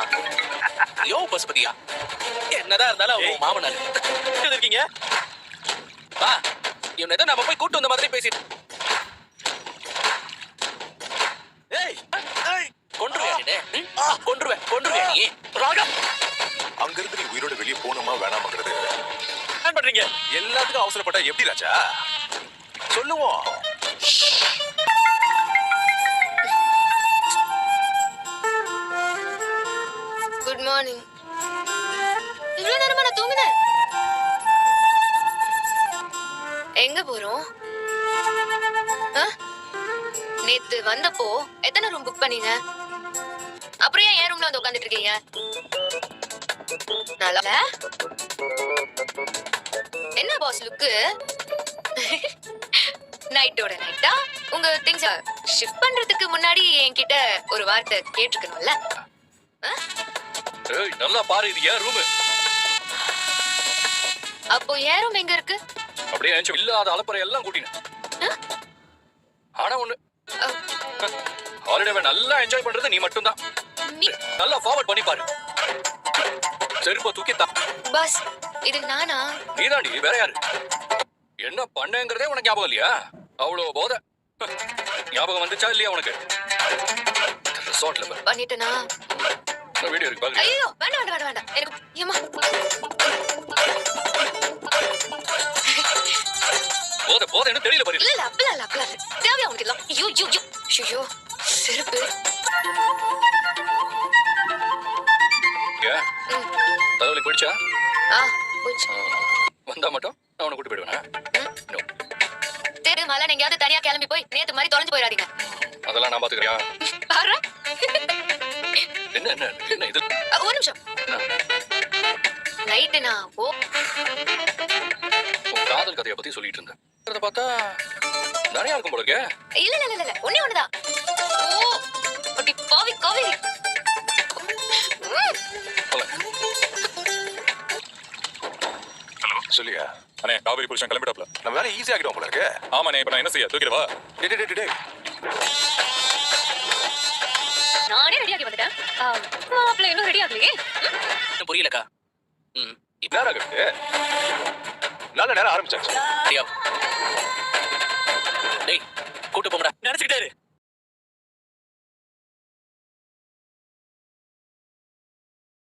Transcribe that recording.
வேணாமா யோ பசுபதியா. என்னதான் இருந்தாலும் அவங்க உன் மாமனார். எங்க இருக்கீங்க? வா. இவன் நம்ம போய் கூட்டு வந்த மாதிரி பேசிட்டு. ஏய் ஏய். கொன்றுவேன்? கொன்றுவேன் நீ ராகா அங்கிருந்து நீ உயிரோட வெளியே போகணுமா வேணாமாங்கிறது. என்ன பண்றீங்க? எல்லாத்துக்கும் அவசரப்பட்டா எப்படி ராஜா? சொல்லுவோம். இவ்வளவு நேரமா நான் தூங்குனேன் எங்க போறோம்? ஆ? நேத்து வந்தப்போ எத்தனை ரூம் புக் பண்ணீங்க? அப்புறம் ஏன் என் ரூம்ல வந்து உட்காந்துட்டு இருக்கீங்க நல்லா என்ன பாஸ் லுக்கு நைட்டோட நைட்டா உங்க திங்ஸ் ஷிஃப்ட் பண்றதுக்கு முன்னாடி என்கிட்ட ஒரு வார்த்தை கேட்டிருக்கணும்ல? ஆ? ஏய் நல்லா பாரு இது ஏன் ரூம் அப்போ ஏன் ரூம் எங்க இருக்கு? அப்படியே நினைச்சு இல்லாத அலப்பறை எல்லாம் கூட்டினேன். ஆனா ஒண்ணு ஹாலிடேவை நல்லா என்ஜாய் பண்றது நீ மட்டும்தான். நீ? நல்லா ஃபார்வர்ட் பண்ணி பாரு. செருப்பை தூக்கி தா. பாஸ் இது நானா? நீதாண்டி வேற யாரு? என்ன பண்ணேங்கிறதே உனக்கு ஞாபகம் இல்லையா? அவ்வளவு போத. ஞாபகம் வந்துச்சா இல்லையா உனக்கு? ரிசார்ட்ல பண்ணிட்டேனா? வீடியோ இருக்கு பாக்குறியா ஐயோ வேண்டாம் வேண்டாம் வேண்டாம் வேண்டாம் எனக்கு ஏமா போத போதன்னு தெரியல பாரு இல்ல தேவையா உனக்கு இதெல்லாம் ஐயோ ஐயோ ஐயோ ஐயோ செருப்பு ஆ போச்சு வந்தா மட்டும் நான் உன்னை கூட்டி போயிடுவேன். சரி மலை எங்கேயாவது தனியா கிளம்பி போய் நேத்து மாதிரி தொலைஞ்சு போயிடாதீங்க அதெல்லாம் நான் பாத்துக்கிறியா பாரு என்ன என்ன என்ன இது? அ, ஒரு நிமிஷம். நைட்டு நான் ஓ உன் காதல் கதையை பத்தி சொல்லிட்டு இருந்தேன். அதை பார்த்தா நிறைய இருக்கும் போல இருக்கே. இல்ல இல்ல இல்ல இல்ல ஒண்ணே ஒண்ணுதான் ஓ அப்படி பாவி காவேரி. ம். சொல்லுங்க ஹலோ. சொல்லியா? அண்ணே காவிரி புருஷன் கிளம்பிட்டாப்ல. நம்ம வேலை ஈஸி ஆகிடும் போல இருக்கு. ஆமாண்ணே இப்ப நான் என்ன செய்ய? தூக்கிடவா டேய், டேய், டேய், மாப்பிள்ள இன்னும் ரெடி ஆகலையே இன்னும் புரியலக்கா. ம் இப்ப. நேரம் நல்ல நேரம் ஆரம்பிச்சாச்சு. சரியா டேய் கூட்டு போங்கடா. நினைச்சுக்கிட்டாரு